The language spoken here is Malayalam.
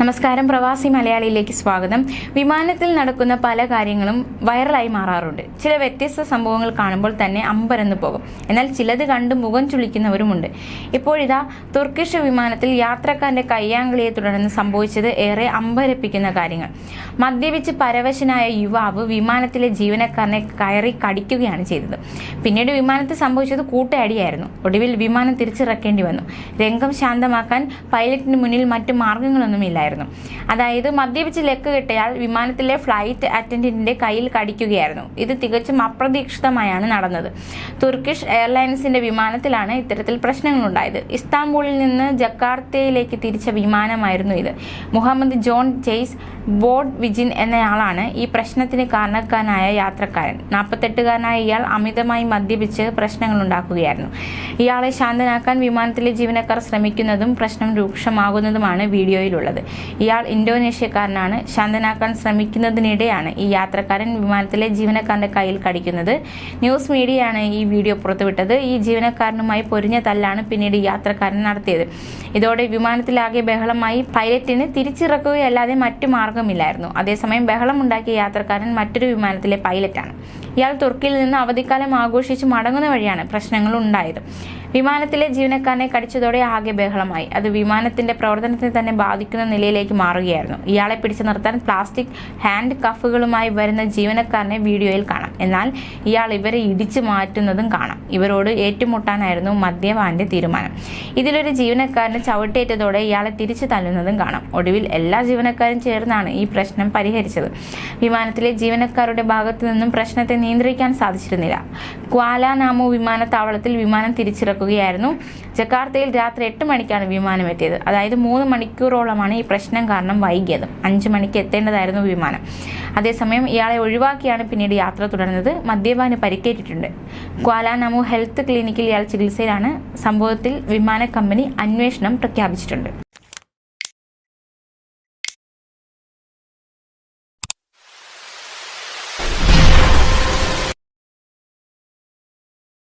നമസ്കാരം പ്രവാസി മലയാളിയിലേക്ക് സ്വാഗതം. വിമാനത്തിൽ നടക്കുന്ന പല കാര്യങ്ങളും വൈറലായി മാറാറുണ്ട്. ചില വ്യത്യസ്ത സംഭവങ്ങൾ കാണുമ്പോൾ തന്നെ അമ്പരന്ന് പോകും. എന്നാൽ ചിലത് കണ്ട് മുഖം ചുളിക്കുന്നവരുമുണ്ട്. ഇപ്പോഴിതാ തുർക്കിഷ് വിമാനത്തിൽ യാത്രക്കാരന്റെ കയ്യാങ്കളിയെ തുടർന്ന് സംഭവിച്ചത് ഏറെ അമ്പരപ്പിക്കുന്ന കാര്യങ്ങൾ. മദ്യപിച്ച് പരവശനായ യുവാവ് വിമാനത്തിലെ ജീവനക്കാരനെ കയറി കടിക്കുകയാണ് ചെയ്തത്. പിന്നീട് വിമാനത്തിൽ സംഭവിച്ചത് കൂട്ടയടിയായിരുന്നു. ഒടുവിൽ വിമാനം തിരിച്ചിറക്കേണ്ടി വന്നു. രംഗം ശാന്തമാക്കാൻ പൈലറ്റിന് മുന്നിൽ മറ്റു മാർഗങ്ങളൊന്നുമില്ലായിരുന്നു അതായത് മദ്യപിച്ച് ലെക്ക് കിട്ടിയാൽ വിമാനത്തിലെ ഫ്ലൈറ്റ് അറ്റൻഡന്റിന്റെ കയ്യിൽ കടിക്കുകയായിരുന്നു. ഇത് തികച്ചും അപ്രതീക്ഷിതമായാണ് നടന്നത്. തുർക്കിഷ് എയർലൈൻസിന്റെ വിമാനത്തിലാണ് ഇത്തരത്തിൽ പ്രശ്നങ്ങളുണ്ടായത്. ഇസ്താംബൂളിൽ നിന്ന് ജക്കാർത്തയിലേക്ക് തിരിച്ച വിമാനമായിരുന്നു ഇത്. മുഹമ്മദ് ജോൺ ജെയ്സ് ബോർഡ് വിജിൻ എന്നയാളാണ് ഈ പ്രശ്നത്തിന് കാരണക്കാരനായ യാത്രക്കാരൻ. നാൽപ്പത്തെട്ടുകാരനായ ഇയാൾ അമിതമായി മദ്യപിച്ച് പ്രശ്നങ്ങൾ ഉണ്ടാക്കുകയായിരുന്നു ഇയാളെ ശാന്തനാക്കാൻ വിമാനത്തിലെ ജീവനക്കാർ ശ്രമിക്കുന്നതും പ്രശ്നം രൂക്ഷമാകുന്നതുമാണ് വീഡിയോയിലുള്ളത്. ഇയാൾ ഇന്തോനേഷ്യക്കാരനാണ്. ശാന്തനാക്കാൻ ശ്രമിക്കുന്നതിനിടെയാണ് ഈ യാത്രക്കാരൻ വിമാനത്തിലെ ജീവനക്കാരന്റെ കയ്യിൽ കടിക്കുന്നത്. ന്യൂസ് മീഡിയയാണ് ഈ വീഡിയോ പുറത്തുവിട്ടത്. ഈ ജീവനക്കാരനുമായി പൊരിഞ്ഞ തല്ലാണ് പിന്നീട് യാത്രക്കാരൻ നടത്തിയത്. ഇതോടെ വിമാനത്തിലാകെ ബഹളമായി. പൈലറ്റിന് തിരിച്ചിറക്കുകയല്ലാതെ മറ്റു മാർഗമില്ലായിരുന്നു. അതേസമയം ബഹളം ഉണ്ടാക്കിയ യാത്രക്കാരൻ മറ്റൊരു വിമാനത്തിലെ പൈലറ്റാണ്. ഇയാൾ തുർക്കിയിൽ നിന്ന് അവധിക്കാലം ആഘോഷിച്ച് മടങ്ങുന്ന വഴിയാണ് പ്രശ്നങ്ങൾ ഉണ്ടായത്. വിമാനത്തിലെ ജീവനക്കാരനെ കടിച്ചതോടെ ആകെ ബഹളമായി. അത് വിമാനത്തിന്റെ പ്രവർത്തനത്തെ തന്നെ ബാധിക്കുന്ന നിലയിലേക്ക് മാറുകയായിരുന്നു. ഇയാളെ പിടിച്ചു നിർത്താൻ പ്ലാസ്റ്റിക് ഹാൻഡ് കഫുകളുമായി വരുന്ന ജീവനക്കാരനെ വീഡിയോയിൽ കാണാം. എന്നാൽ ഇയാൾ ഇവരെ ഇടിച്ചു മാറ്റുന്നതും കാണാം. ഇവരോട് ഏറ്റുമുട്ടാനായിരുന്നു മദ്യപാന്റെ തീരുമാനം. ഇതിലൊരു ജീവനക്കാരന് ചവിട്ടേറ്റതോടെ ഇയാളെ തിരിച്ചു തല്ലുന്നതും കാണാം. ഒടുവിൽ എല്ലാ ജീവനക്കാരും ചേർന്നാണ് ഈ പ്രശ്നം പരിഹരിച്ചത്. വിമാനത്തിലെ ജീവനക്കാരുടെ ഭാഗത്തു നിന്നും പ്രശ്നത്തെ നിയന്ത്രിക്കാൻ സാധിച്ചിരുന്നില്ല. ക്വാലാനാമു വിമാനത്താവളത്തിൽ വിമാനം തിരിച്ചിറക്കുകയായിരുന്നു ജക്കാർത്തയിൽ രാത്രി എട്ട് മണിക്കാണ് വിമാനം എത്തിയത്. അതായത് മൂന്ന് മണിക്കൂറോളമാണ് ഈ പ്രശ്നം കാരണം വൈകിയത്. അഞ്ച് മണിക്ക് എത്തേണ്ടതായിരുന്നു വിമാനം. അതേസമയം ഇയാളെ ഒഴിവാക്കിയാണ് പിന്നീട് യാത്ര തുടർന്നത്. മദ്യപാന് പരിക്കേറ്റിട്ടുണ്ട്. ക്വാലാനമു ഹെൽത്ത് ക്ലിനിക്കിൽ ഇയാൾ ചികിത്സയിലാണ്. സംഭവത്തിൽ വിമാന കമ്പനി അന്വേഷണം പ്രഖ്യാപിച്ചിട്ടുണ്ട്.